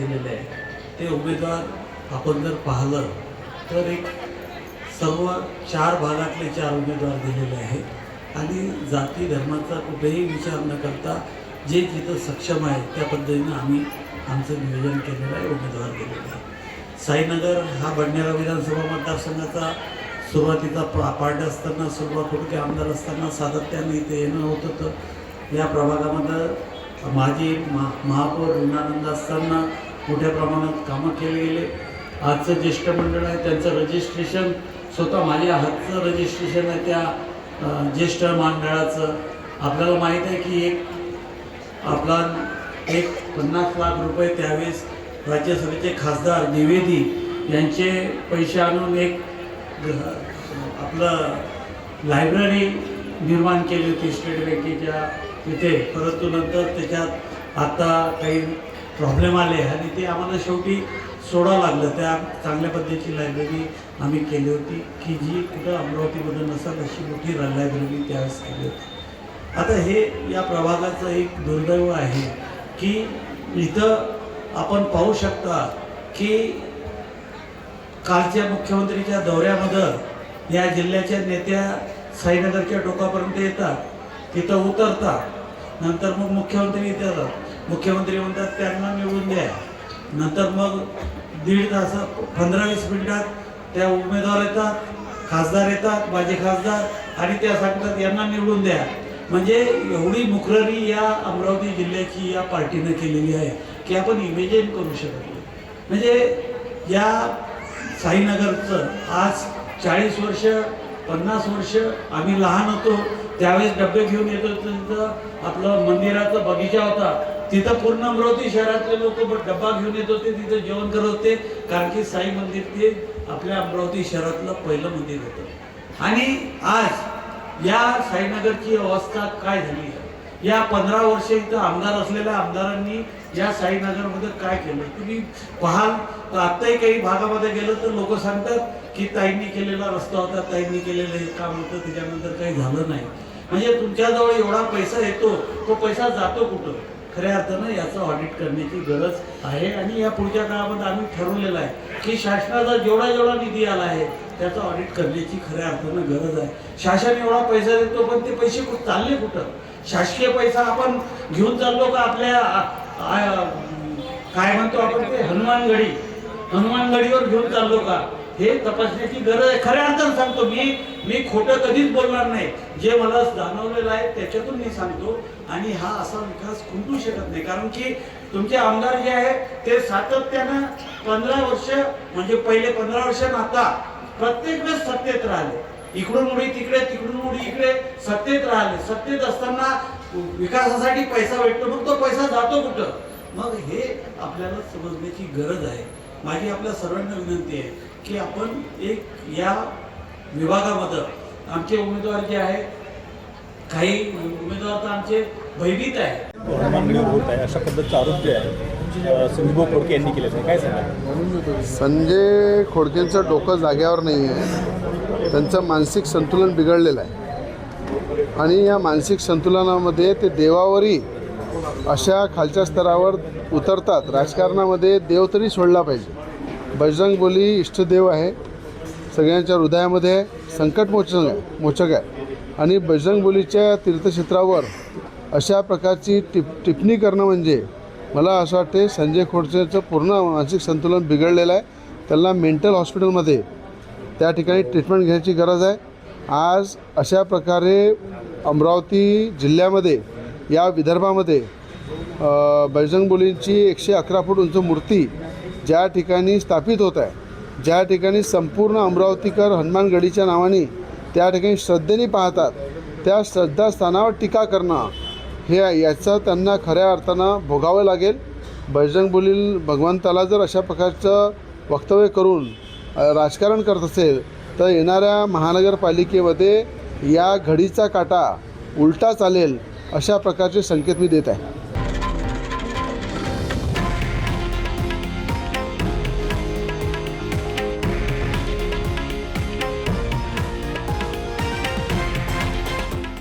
दिलेले आहे. ते उमेदवार आपण जर पाहिलं तर एक सर्व चार भागातले चार उमेदवार दिलेले आहेत. आणि जाती धर्माचा कुठेही विचार न करता जे जिथं सक्षम आहे त्या पद्धतीनं आम्ही आमचं नियोजन केलेलं आहे उमेदवार दिलेला आहे साईनगर हा बडनेरा विधानसभा मतदारसंघाचा सुरुवातीचा पा पार्ट असताना सुरुवात कुठे आमदार असताना सातत्याने इथे येणं होत होतं. या प्रभागामध्ये माजी मा महापौर ऋणानंद असताना मोठ्या प्रमाणात कामं केले गेले. आजचं ज्येष्ठ मंडळ आहे त्यांचं रजिस्ट्रेशन स्वतः माझ्या हातचं रजिस्ट्रेशन आहे त्या ज्येष्ठ मंडळाचं. आपल्याला माहीत आहे की एक आपला एक पन्नास लाख रुपये त्यावेळेस राज्यसभेचे खासदार द्विवेदी यांचे पैसे आणून एक आपलं लायब्ररी निर्माण केली होती स्टेट बँकेच्या तिथे. परंतु नंतर त्याच्यात आता काही प्रॉब्लेम आले आणि ते आम्हाला शेवटी सोडावं लागलं. त्या चांगल्या पद्धतीची लायब्ररी आम्ही केली होती. की जी कुठं अमरावतीमध्ये नसत अशी मोठी लायब्ररी त्यावेळेस केली होती. आता हे या प्रभागाचं एक दुर्दैव आहे की इथं आपण पाहू शकता की कालच्या मुख्यमंत्रीच्या दौऱ्यामध्ये या जिल्ह्याच्या नेत्या साईनगरच्या टोकापर्यंत येतात. तिथं उतरतात. नंतर मग मुख्यमंत्री येतात. मुख्यमंत्री म्हणतात त्यांना निवडून द्या. नंतर मग दीड तास पंधरा वीस मिनिटात त्या उमेदवार येतात खासदार येतात माझे खासदार आणि त्या सांगतात यांना निवडून द्या. म्हणजे एवढी मुखररी या अमरावती जिल्ह्याची या पार्टीनं केलेली आहे की आपण इमेजिन करू शकत नाही. म्हणजे या साईनगरचं आज चाळीस वर्ष पन्नास वर्ष आम्ही लहान होतो त्यावेळेस डबे घेऊन येत होतो आपलं मंदिराचा बगीचा होता तिथं पूर्ण अमरावती शहरातले लोक डब्बा घेऊन येत होते तिथं जेवण करत होते. कारण की साई मंदिर ते आपल्या अमरावती शहरातलं पहिलं मंदिर होतं. आणि आज या साईनगरची अवस्था काय झाली? या पंधरा वर्ष इथं आमदार असलेल्या आमदारांनी या साईनगरमध्ये काय केलं? तुम्ही पाहाल तर आत्ताही काही भागामध्ये गेलं तर लोक सांगतात की ताईंनी केलेला रस्ता होता ताईंनी केलेलं हे काम होतं त्याच्यानंतर काही झालं नाही. म्हणजे तुमच्याजवळ एवढा पैसा येतो तो पैसा जातो कुठं? खऱ्या अर्थानं याचं ऑडिट करण्याची गरज आहे. आणि या पुढच्या काळामध्ये आम्ही ठरवलेलं आहे की शासनाचा जेवढा जेवढा निधी आला आहे त्याचं ऑडिट करण्याची खऱ्या अर्थानं गरज आहे. शासन एवढा पैसा देतो पण ते पैसे कुठं चालले कुठं? शासकीय पैसा आपण घेऊन चाललो का आपल्या काय म्हणतो आपण ते? हनुमानगडी हनुमानगडीवर घेऊन चाललो का? हे तपासण्याची गरज आहे. खऱ्या अर्थानं सांगतो मी मी खोटं कधीच बोलणार नाही. जे मला जाणवलेलं आहे त्याच्यातून मी सांगतो. आणि हा असा विकास खुंटू शकत नाही. कारण की तुमचे आमदार जे आहे ते सातत्यानं पंधरा वर्ष म्हणजे पहिले पंधरा वर्ष आता प्रत्येक वेळेस सत्तेत राहिले. इकडून उडी तिकडे तिकडून उडी इकडे सत्तेत राहिले. सत्तेत असताना विकासासाठी पैसा भेटतो मग तो पैसा जातो कुठं? मग हे आपल्याला समजण्याची गरज आहे. माझी आपल्या सर्वांना विनंती आहे. की आपण एक या विभागामध्ये आमचे उमेदवार जे आहे काही उमेदवार तर आमचे भयभीत आहे अशा पद्धतीचा आरोप जे आहे खोडके यांनी काय सांगा संजय खोडकेंचं डोकं जाग्यावर नाही आहे. त्यांचं मानसिक संतुलन बिघडलेलं आहे. आणि या मानसिक संतुलनामध्ये ते देवावरही अशा खालच्या स्तरावर उतरतात. राजकारणामध्ये देव तरी सोडला पाहिजे. बजरंग बोली इष्टदेव आहे. सगळ्यांच्या हृदयामध्ये आहे संकट मोचक आहे मोचक आहे. आणि बजरंग बोलीच्या तीर्थक्षेत्रावर अशा प्रकारची टिप टिप्पणी करणं म्हणजे मला असं वाटते संजय खोडसेचं पूर्ण मानसिक संतुलन बिघडलेलं आहे. त्यांना मेंटल हॉस्पिटलमध्ये त्या ठिकाणी ट्रीटमेंट घेण्याची गरज आहे. आज अशा प्रकारे अमरावती जिल्ह्यामध्ये या विदर्भामध्ये बजरंग बोलींची एकशे अकरा फूट उंच मूर्ती ज्या ठिकाणी स्थापित होत आहे ज्या ठिकाणी संपूर्ण अमरावतीकर हनुमानगडीच्या नावाने त्या ठिकाणी श्रद्धेने पाहतात त्या श्रद्धास्थानावर टीका करणं हे याचं त्यांना खऱ्या अर्थानं भोगावं लागेल. बजरंग बोलील भगवंताला जर अशा प्रकारचं वक्तव्य करून राजकारण करत असेल तर येणाऱ्या महानगरपालिकेमध्ये या घडीचा काटा उलटा चालेल अशा प्रकारचे संकेत मी देत आहे.